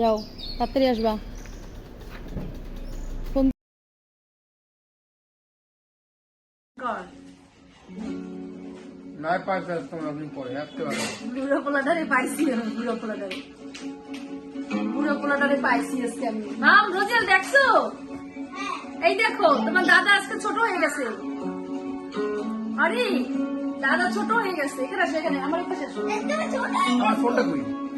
যাও তাড়াতাড়ি আসবা। নাই পাঁচ দশ পনেরো পরে আসতে পারব বুড়ো পোলাটারে পাইছি আমি বুড়ো পোলাটারে বুড়ো পোলাটারে পাইছি আজকে আমি। মাম রোজেল দেখছ? এই দেখো তোমার দাদা আজকে ছোট হয়ে গেছে। আরে দাদা ছোট হয়ে গেছে। এখানে আমার পাশে আমার ফোনটা কই? আপনার হব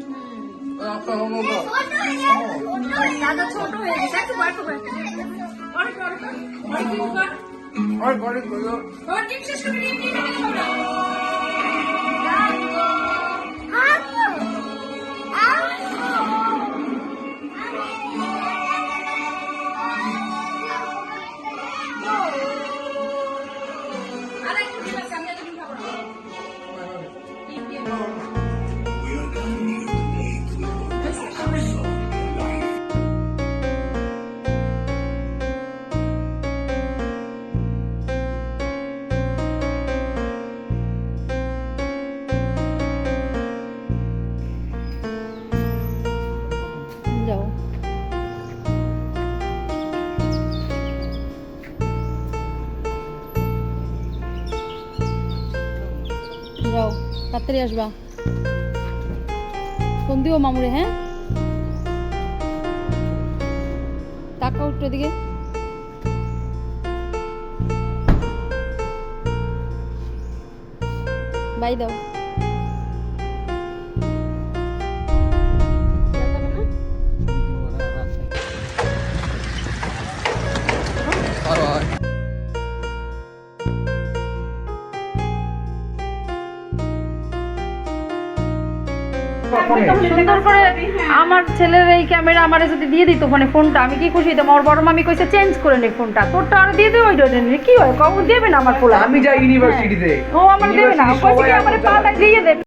দাদা ছোট হয়ে গেছে একটু করো অনেক অনেক অনেক অনেক বড় করে যাও তাড়াতাড়ি আসবা। ফোন দিও মামুরে হ্যাঁ? টাকা উঠতো দিকে বাই দাও। সুন্দর করে আমার ছেলের এই ক্যামেরা আমারে যদি দিয়ে দিত মানে ফোনটা আমি কি খুশি হইতাম? আমার বড় মামি কইছে চেঞ্জ করে নে ফোনটা তোরটা আর দিয়ে দে ওই জন্য কি হয়? কখন দেবে না আমার ফোন আমি যাই ইউনিভার্সিটিতে ও আমার দেবে না। কইছে কি আমার পাটা দিয়ে দেবে?